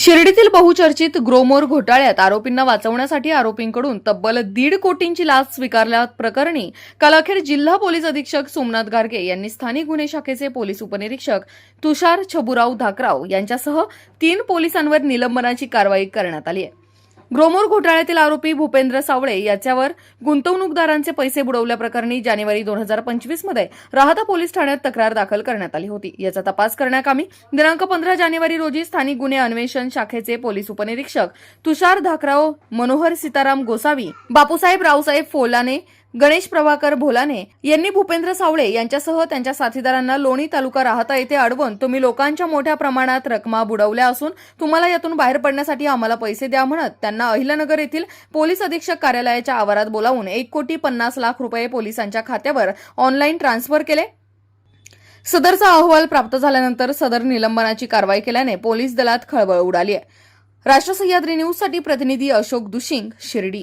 शिर्डीतील बहुचर्चित ग्रोमोर घोटाळ्यात आरोपींना वाचवण्यासाठी आरोपींकडून तब्बल दीड कोटींची लाच स्वीकारल्या प्रकरणी काल अखेर जिल्हा पोलीस अधीक्षक सोमनाथ गारगे यांनी स्थानिक गुन्हे शाखेचे पोलीस उपनिरीक्षक तुषार छबुराव धाकराव यांच्यासह तीन पोलिसांवर निलंबनाची कारवाई करण्यात आली आहे. ग्रोमोर घोटाळ्यातील आरोपी भूपेंद्र सावळे याच्यावर गुंतवणूकदारांचे पैसे बुडवल्याप्रकरणी जानेवारी दोन हजार पंचवीसमध्ये राहता पोलीस ठाण्यात तक्रार दाखल करण्यात आली होती. याचा तपास करण्याकामी दिनांक पंधरा जानेवारी रोजी स्थानिक गुन्हे अन्वेषण शाखेचे पोलीस उपनिरीक्षक तुषार धाकराव मनोहर सीताराम गोसावी बापूसाहेब रावसाहेब फोलाने गणेश प्रभाकर भोलाने यांनी भूपेंद्र सावळे यांच्यासह त्यांच्या साथीदारांना लोणी तालुका राहता येथे अडवून तुम्ही लोकांच्या मोठ्या प्रमाणात रकमा बुडवल्या असून तुम्हाला यातून बाहेर पडण्यासाठी आम्हाला पैसे द्या म्हणत त्यांना अहिल्यानगर येथील पोलीस अधीक्षक कार्यालयाच्या आवारात बोलावून एक कोटी पन्नास लाख रुपये पोलिसांच्या खात्यावर ऑनलाईन ट्रान्सफर केले. सदरचा अहवाल प्राप्त झाल्यानंतर सदर निलंबनाची कारवाई केल्याने पोलीस दलात खळबळ उडाली आहे. राष्ट्र सह्याद्री न्यूजसाठी प्रतिनिधी अशोक दुशिंग शिर्डी.